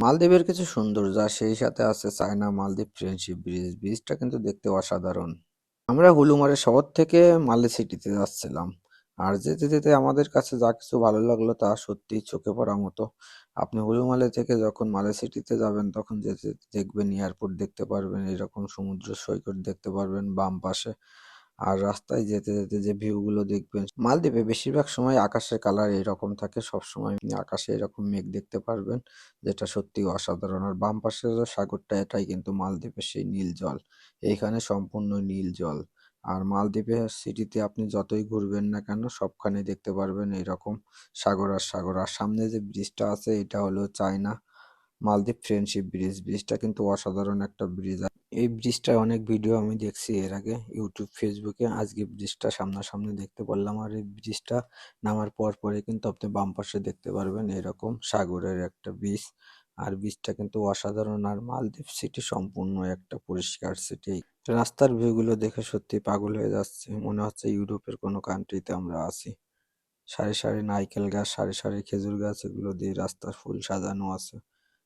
মালদ্বীপের কিছু সৌন্দর্য, আর সেই সাথে আছে চায়না, মালদ্বীপ, ফ্রেন্ডশিপ, ব্রিজ। ব্রিজটা কিন্তু দেখতে অসাধারণ। আমরা হুলুমারে শহর থেকে মালে সিটিতে যাচ্ছিলাম। আর যেতে যেতে আমাদের কাছে যা কিছু ভালো লাগল তা সত্যি চোখে পড়ার মতো। আপনি হুলুমালে থেকে যখন মালে সিটিতে যাবেন, তখন যেতে দেখবেন এয়ারপোর্ট দেখতে পারবেন, এরকম সমুদ্র সৈকত দেখতে পারবেন, বাম পাশে আর রাস্তায় যেতে যেতে যে ভিউগুলো দেখবেন, মালদ্বীপে বেশিরভাগ সময় আকাশের কালার এরকম থাকে সব সময় আপনি আকাশে এরকম মেঘ দেখতে পারবেন, যেটা সত্যি অসাধারণ। আর বাম পাশের যে সাগরটা, এটাই কিন্তু মালদ্বীপের সেই নীল জল, এইখানে সম্পূর্ণ নীল জল। আর মালদ্বীপের সিটিতে আপনি যতই ঘুরবেন না কেন সবখানে দেখতে পারবেন এরকম সাগর আর সাগর। আর সামনে যে ব্রিজটা আছে, এটা হলো চায়না। মালদ্বীপ ফ্রেন্ডশিপ ব্রিজ ব্রিজটা কিন্তু অসাধারণ একটা ব্রিজ এই ব্রিজটার অনেক ভিডিও আমি দেখছি এর আগে ইউটিউব ফেসবুকে আজকে ব্রিজটা সামনাসামনি দেখতে পারলাম আর এই ব্রিজটা নামার পর পরে কিন্তু আপনি বাম পাশে দেখতে পারবেন এরকম সাগরের একটা ব্রিজ আর ব্রিজটা কিন্তু অসাধারণ আর মালদ্বীপ সিটি সম্পূর্ণ একটা পরিষ্কার সিটি রাস্তার ভিউগুলো দেখে সত্যি পাগল হয়ে যাচ্ছে। মনে হচ্ছে ইউরোপের কোনো কান্ট্রিতে আমরা আছি। সারি সারি নারকেল গাছ, সারি সারি খেজুর গাছ, এগুলো দিয়ে রাস্তার ফুল সাজানো আছে।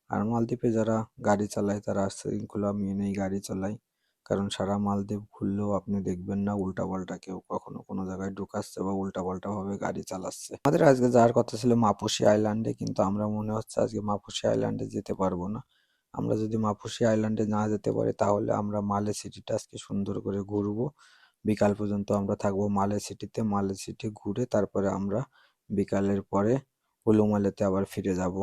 আর মালদ্বীপে যারা গাড়ি চালায়, তারা শৃঙ্খলা মেনেই গাড়ি চালায় কারণ সারা মালদ্বীপ ঘুরলেও আপনি দেখবেন না উল্টাপাল্টা কেউ কখনো কোনো জায়গায় ঢুকাচ্ছে বা উল্টাপাল্টা ভাবে গাড়ি চালাচ্ছে। আমাদের আজকে যাওয়ার কথা ছিল মাপুসি আইল্যান্ডে, কিন্তু আমরা মনে হচ্ছে আজকে মাপুসি আইল্যান্ডে যেতে পারব না। আমরা যদি মাপুসি আইল্যান্ডে না যেতে পারি, তাহলে আমরা মালে সিটিটা আজকে সুন্দর করে ঘুরবো। বিকাল পর্যন্ত আমরা থাকব মালে সিটিতে, মালে সিটি ঘুরে তারপরে আমরা বিকালের পরে হুলুমালেতে আবার ফিরে যাব।